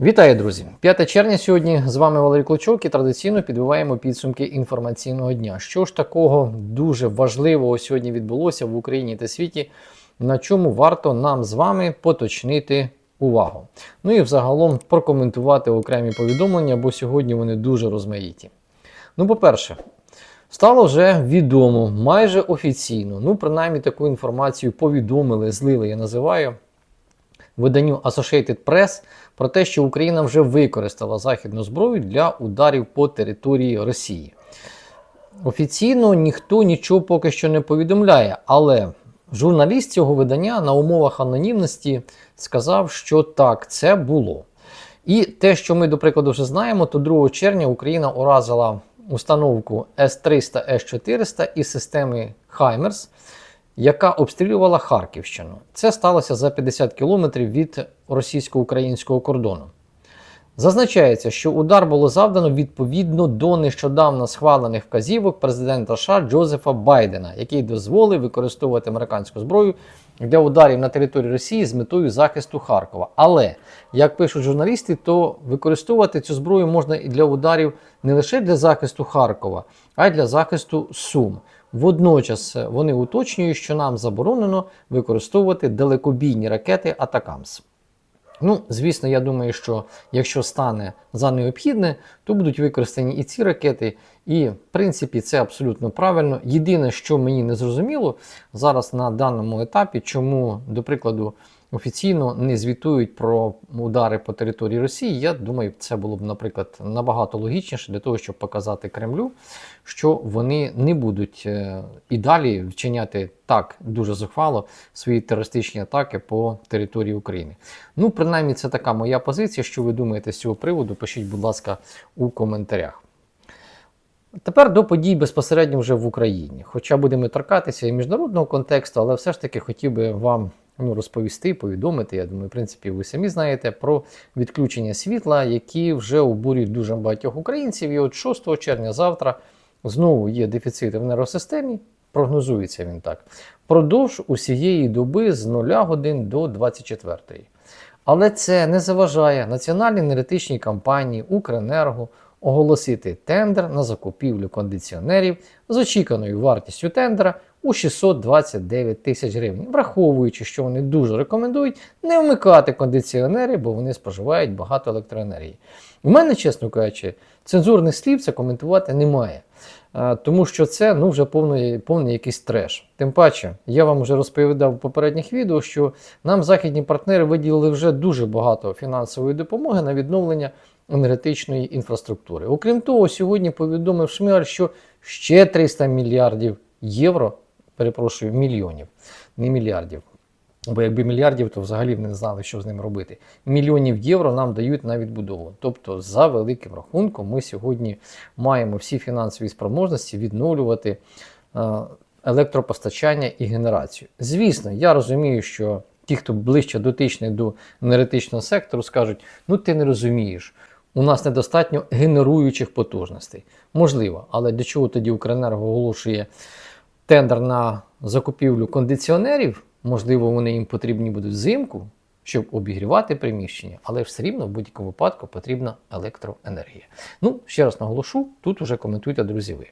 Вітаю, друзі! 5 червня сьогодні з вами Валерій Клочок і традиційно підбиваємо підсумки інформаційного дня. Що ж такого дуже важливого сьогодні відбулося в Україні та світі, на чому варто нам з вами поточнити увагу. Ну і взагалом прокоментувати окремі повідомлення, бо сьогодні вони дуже розмаїті. Ну, по-перше, Стало вже відомо майже офіційно, ну принаймні таку інформацію повідомили, злили, я називаю виданню Associated Press про те, що Україна вже використала західну зброю для ударів по території Росії. Офіційно ніхто нічого поки що не повідомляє, але журналіст цього видання на умовах анонімності сказав, що так, це було. І те, що ми, до прикладу, вже знаємо, то 2 червня Україна уразила установку С-300, С-400 із системи Хаймерс, яка обстрілювала Харківщину. Це сталося за 50 кілометрів від російсько-українського кордону. Зазначається, що удар було завдано відповідно до нещодавно схвалених вказівок президента США Джозефа Байдена, який дозволив використовувати американську зброю для ударів на території Росії з метою захисту Харкова. Але, як пишуть журналісти, то використовувати цю зброю можна і для ударів не лише для захисту Харкова, а й для захисту Сум. Водночас вони уточнюють, що нам заборонено використовувати далекобійні ракети Атакамс. Ну, звісно, я думаю, що якщо стане за необхідне, то будуть використані і ці ракети, і в принципі це абсолютно правильно. Єдине, що мені не зрозуміло зараз на даному етапі, чому, до прикладу, офіційно не звітують про удари по території Росії. Я думаю, це було б, наприклад, набагато логічніше для того, щоб показати Кремлю, що вони не будуть е, і далі вчиняти так дуже зухвало свої терористичні атаки по території України. Ну, принаймні, це така моя позиція. Що ви думаєте з цього приводу? Пишіть, будь ласка, у коментарях. Тепер до подій безпосередньо вже в Україні. Хоча будемо торкатися і міжнародного контексту, але все ж таки хотів би вам ну, розповісти, повідомити. Я думаю, в принципі, ви самі знаєте про відключення світла, які вже обурюють дуже багатьох українців. І от 6 червня завтра знову є дефіцит в енергосистемі. Прогнозується він так. Продовж усієї доби з 0 годин до 24. Але це не заважає Національній енергетичній компанії Укренерго оголосити тендер на закупівлю кондиціонерів з очіканою вартістю тендера у 629 тисяч гривень, враховуючи, що вони дуже рекомендують не вмикати кондиціонери, бо вони споживають багато електроенергії. У мене, чесно кажучи, цензурних слів це коментувати немає. Тому що це ну, вже повний, повний якийсь треш. Тим паче, я вам вже розповідав в попередніх відео, що нам західні партнери виділили вже дуже багато фінансової допомоги на відновлення енергетичної інфраструктури. Окрім того, сьогодні повідомив Шмигаль, що ще 300 мільярдів євро, перепрошую, мільйонів, не мільярдів. Бо якби мільярдів, то взагалі не знали, що з ним робити. Мільйонів євро нам дають на відбудову. Тобто, за великим рахунком, ми сьогодні маємо всі фінансові спроможності відновлювати е, електропостачання і генерацію. Звісно, я розумію, що ті, хто ближче дотичний до енергетичного сектору, скажуть: ну ти не розумієш. У нас недостатньо генеруючих потужностей. Можливо, але для чого тоді Укренерго оголошує тендер на закупівлю кондиціонерів? Можливо, вони їм потрібні будуть взимку, щоб обігрівати приміщення, але все рівно в будь-якому випадку потрібна електроенергія. Ну, ще раз наголошу, тут уже коментуйте, друзі, ви.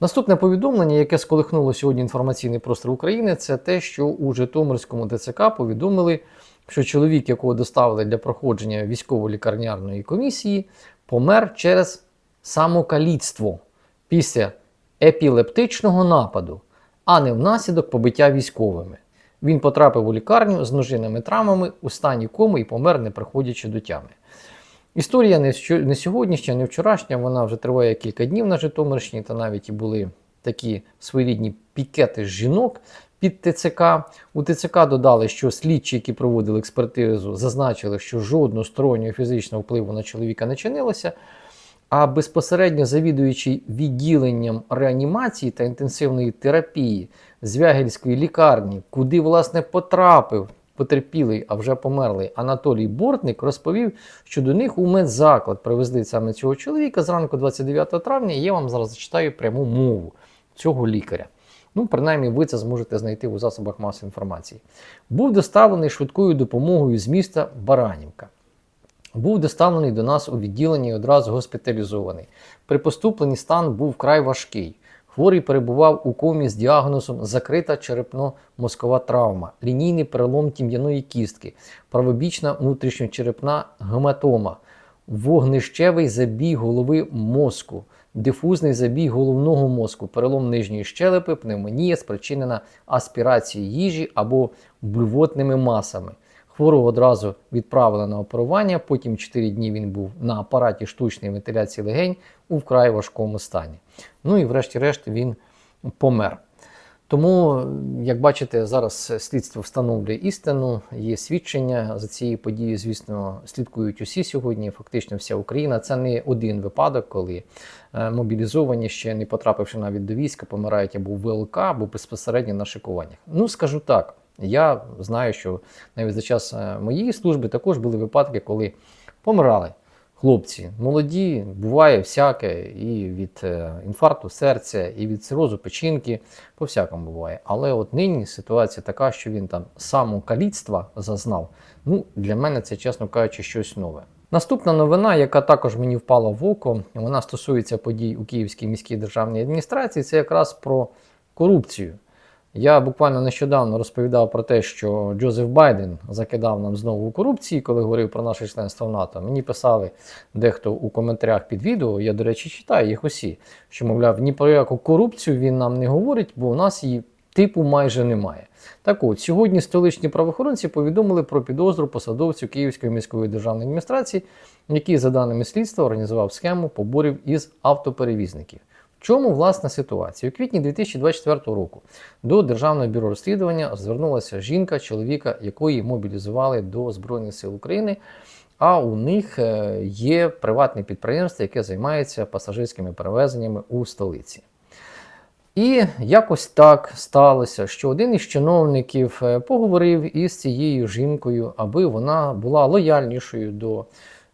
Наступне повідомлення, яке сколихнуло сьогодні інформаційний простір України, це те, що у Житомирському ДЦК повідомили, що чоловік, якого доставили для проходження військово-лікарняної комісії, помер через самокаліцтво після епілептичного нападу, а не внаслідок побиття військовими. Він потрапив у лікарню з ножинними травмами у стані коми і помер, не приходячи до тями. Історія не сьогоднішня, не вчорашня, вона вже триває кілька днів на Житомирщині, та навіть і були такі своєрідні пікети жінок під ТЦК. У ТЦК додали, що слідчі, які проводили експертизу, зазначили, що жодного стороннього фізичного впливу на чоловіка не чинилося. А безпосередньо завідуючий відділенням реанімації та інтенсивної терапії Звягельської лікарні, куди власне потрапив потерпілий, а вже померлий Анатолій Бортник, розповів, що до них у медзаклад привезли саме цього чоловіка зранку 29 травня. Я вам зараз зачитаю пряму мову цього лікаря. Ну, принаймні, ви це зможете знайти у засобах масової інформації. Був доставлений швидкою допомогою з міста Баранівка. Був доставлений до нас у відділенні і одразу госпіталізований. При поступленні стан був вкрай важкий. Хворий перебував у комі з діагнозом закрита черепно-мозкова травма, лінійний перелом тім'яної кістки, правобічна внутрішньочерепна гематома, вогнищевий забій голови мозку, дифузний забій головного мозку, перелом нижньої щелепи, пневмонія, спричинена аспірацією їжі або блювотними масами. Хворого одразу відправили на оперування, потім 4 дні він був на апараті штучної вентиляції легень у вкрай важкому стані. Ну і врешті-решт він помер. Тому, як бачите, зараз слідство встановлює істину, є свідчення за цією подією, звісно, слідкують усі сьогодні, фактично вся Україна. Це не один випадок, коли е, мобілізовані, ще не потрапивши навіть до війська, помирають або в ВЛК, або безпосередньо на шикуваннях. Ну, скажу так, я знаю, що навіть за час е, моєї служби також були випадки, коли помирали хлопці молоді, буває всяке, і від е, інфаркту серця, і від цирозу печінки, по всякому буває. Але от нині ситуація така, що він там самокаліцтва зазнав. Ну, для мене це, чесно кажучи, щось нове. Наступна новина, яка також мені впала в око, вона стосується подій у Київській міській державній адміністрації, це якраз про корупцію. Я буквально нещодавно розповідав про те, що Джозеф Байден закидав нам знову корупції, коли говорив про наше членство в НАТО. Мені писали дехто у коментарях під відео, я, до речі, читаю їх усі, що, мовляв, ні про яку корупцію він нам не говорить, бо у нас її типу майже немає. Так от, сьогодні столичні правоохоронці повідомили про підозру посадовцю Київської міської державної адміністрації, який, за даними слідства, організував схему поборів із автоперевізників. Чому власна ситуація? У квітні 2024 року до Державного бюро розслідування звернулася жінка, чоловіка, якої мобілізували до Збройних сил України. А у них е, є приватне підприємство, яке займається пасажирськими перевезеннями у столиці. І якось так сталося, що один із чиновників е, поговорив із цією жінкою, аби вона була лояльнішою до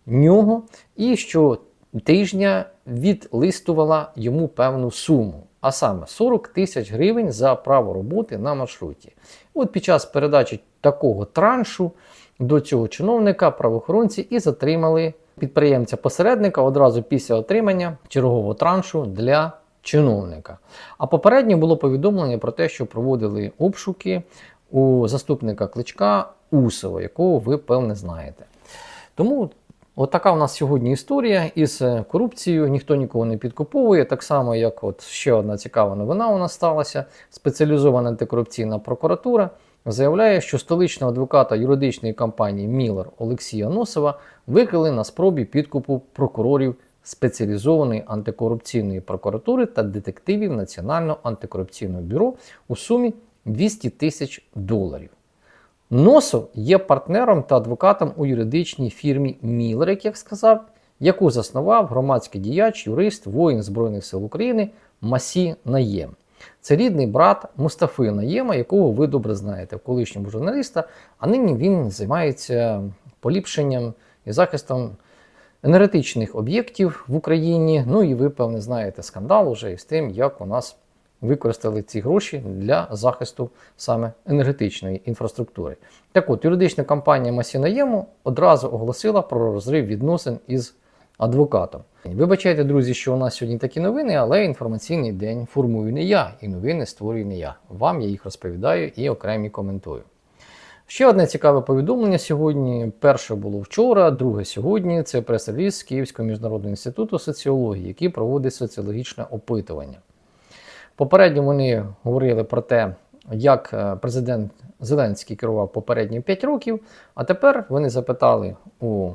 нього, і що тижня відлистувала йому певну суму, а саме 40 тисяч гривень за право роботи на маршруті. От під час передачі такого траншу до цього чиновника правоохоронці і затримали підприємця-посередника одразу після отримання чергового траншу для чиновника. А попередньо було повідомлення про те, що проводили обшуки у заступника кличка Усова, якого ви певне знаєте. Тому От така у нас сьогодні історія із е, корупцією. Ніхто нікого не підкуповує. Так само, як от ще одна цікава новина у нас сталася. Спеціалізована антикорупційна прокуратура заявляє, що столичного адвоката юридичної компанії Міллер Олексія Носова викрили на спробі підкупу прокурорів спеціалізованої антикорупційної прокуратури та детективів Національного антикорупційного бюро у сумі 200 тисяч доларів. Носов є партнером та адвокатом у юридичній фірмі Міллер, як я сказав, яку заснував громадський діяч, юрист, воїн Збройних сил України Масі Наєм. Це рідний брат Мустафи Наєма, якого ви добре знаєте, колишнього журналіста, а нині він займається поліпшенням і захистом енергетичних об'єктів в Україні. Ну і ви, певне, знаєте скандал уже із тим, як у нас використали ці гроші для захисту саме енергетичної інфраструктури. Так от, юридична компанія Масінаєму одразу оголосила про розрив відносин із адвокатом. Вибачайте, друзі, що у нас сьогодні такі новини, але інформаційний день формую не я, і новини створюю не я. Вам я їх розповідаю і окремі коментую. Ще одне цікаве повідомлення сьогодні. Перше було вчора, друге сьогодні. Це прес-реліз Київського міжнародного інституту соціології, який проводить соціологічне опитування. Попередньо вони говорили про те, як е, президент Зеленський керував попередні 5 років, а тепер вони запитали у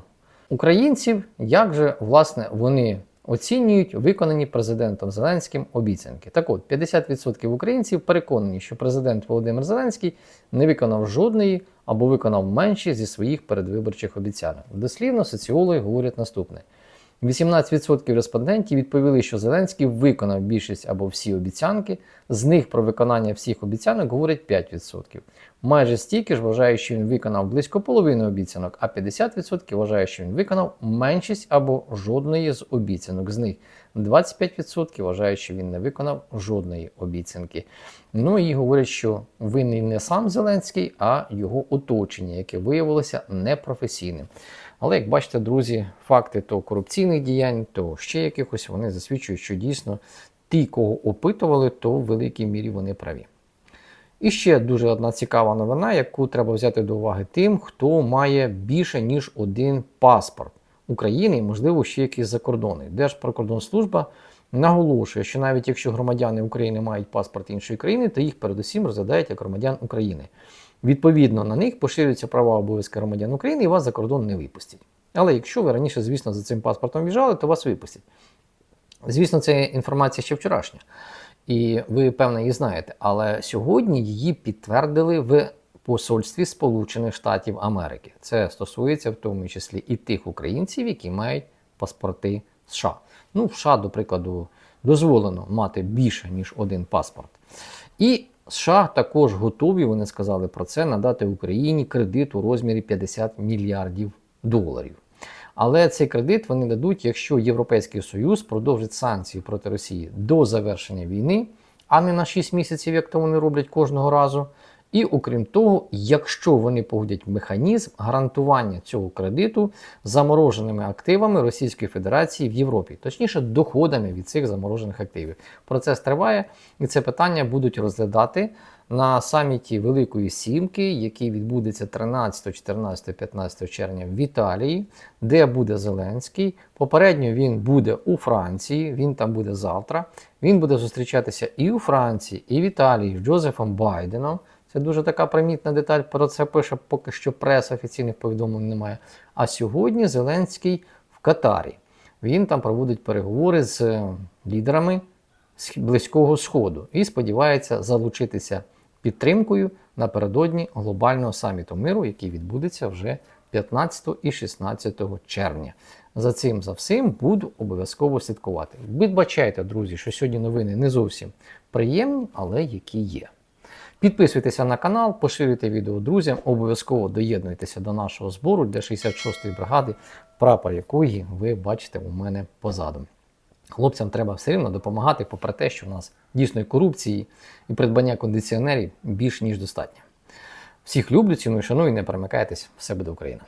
українців, як же власне вони оцінюють виконані президентом Зеленським обіцянки. Так от, 50% українців переконані, що президент Володимир Зеленський не виконав жодної або виконав менші зі своїх передвиборчих обіцянок. Дослівно соціологи говорять наступне. 18% респондентів відповіли, що Зеленський виконав більшість або всі обіцянки. З них про виконання всіх обіцянок говорять 5%. Майже стільки ж вважають, що він виконав близько половини обіцянок, а 50% вважають, що він виконав меншість або жодної з обіцянок. З них 25% вважають, що він не виконав жодної обіцянки. Ну і говорять, що винний не сам Зеленський, а його оточення, яке виявилося непрофесійним. Але як бачите, друзі, факти то корупційних діянь, то ще якихось вони засвідчують, що дійсно ті, кого опитували, то в великій мірі вони праві. І ще дуже одна цікава новина, яку треба взяти до уваги тим, хто має більше ніж один паспорт України і, можливо, ще якісь закордонний. Держприкордонслужба наголошує, що навіть якщо громадяни України мають паспорт іншої країни, то їх передусім розглядають як громадян України. Відповідно, на них поширюються права обов'язки громадян України і вас за кордон не випустять. Але якщо ви раніше, звісно, за цим паспортом в'їжджали, то вас випустять. Звісно, це інформація ще вчорашня, і ви, певно, її знаєте. Але сьогодні її підтвердили в посольстві Сполучених Штатів Америки. Це стосується в тому числі і тих українців, які мають паспорти США. Ну, в США, до прикладу, дозволено мати більше ніж один паспорт. І США також готові, вони сказали про це, надати Україні кредит у розмірі 50 мільярдів доларів. Але цей кредит вони дадуть, якщо Європейський Союз продовжить санкції проти Росії до завершення війни, а не на 6 місяців, як то вони роблять кожного разу. І окрім того, якщо вони погодять механізм гарантування цього кредиту замороженими активами Російської Федерації в Європі, точніше, доходами від цих заморожених активів. Процес триває, і це питання будуть розглядати на саміті Великої Сімки, який відбудеться 13, 14, 15 червня в Італії, де буде Зеленський. Попередньо він буде у Франції, він там буде завтра. Він буде зустрічатися і у Франції, і в Італії з Джозефом Байденом. Це дуже така примітна деталь. Про це пише поки що преса офіційних повідомлень немає. А сьогодні Зеленський в Катарі. Він там проводить переговори з е, лідерами Близького Сходу і сподівається залучитися підтримкою напередодні глобального саміту миру, який відбудеться вже 15 і 16 червня. За цим за всім буду обов'язково слідкувати. Відбачайте, друзі, що сьогодні новини не зовсім приємні, але які є. Підписуйтеся на канал, поширюйте відео друзям, обов'язково доєднуйтеся до нашого збору для 66-ї бригади, прапор якої ви бачите у мене позаду. Хлопцям треба все рівно допомагати, попри те, що у нас дійсної корупції і придбання кондиціонерів більш ніж достатньо. Всіх люблю, ціную, шаную, не перемикайтесь, все буде Україна!